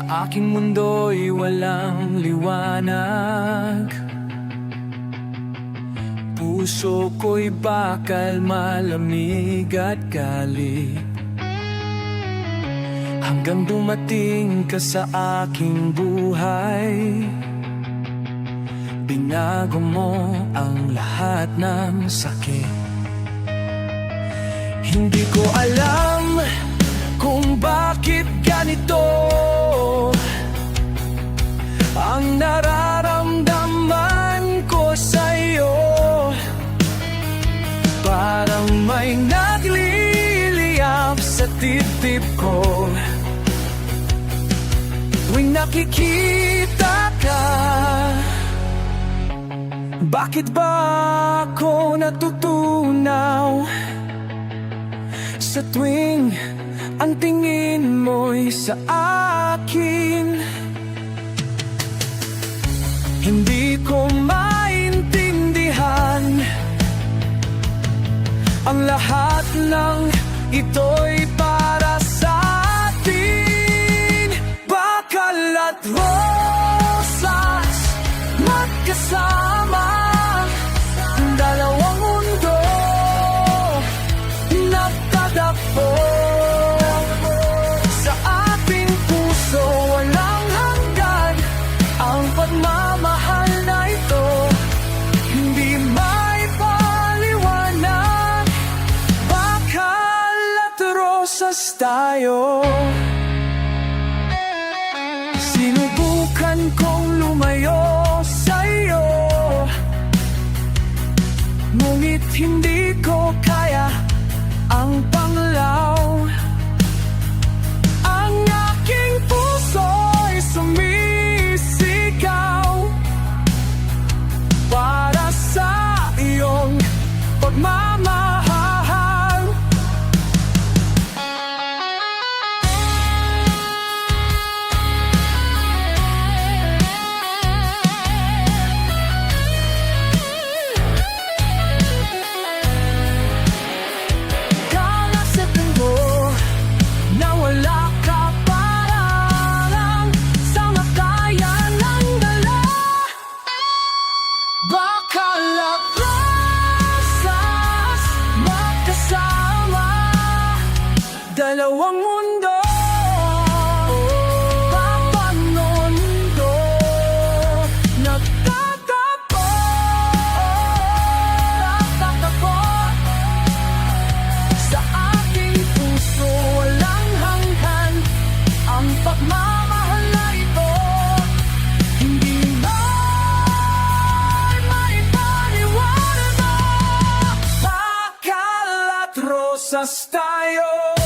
aking mundo'y walang liwanag. Puso ko'y bakal malamig at galit. Hanggang dumating ka sa aking buhay Binago mo ang lahat ng sakit. Hindi ko alam kung bakit Tuwing nakikita ka Bakit ba ako natutunaw? Sa tuwing ang tingin mo'y sa akin Hindi ko maintindihan Ang lahat ng ito'y Magkasama Dalawang mundo Nagtadakpo Sa ating puso Walang hanggan. Ang pagmamahal na ito Hindi may paliwanag. Bakal at rosas tayo maipaliwanag Bakal at rosas tayo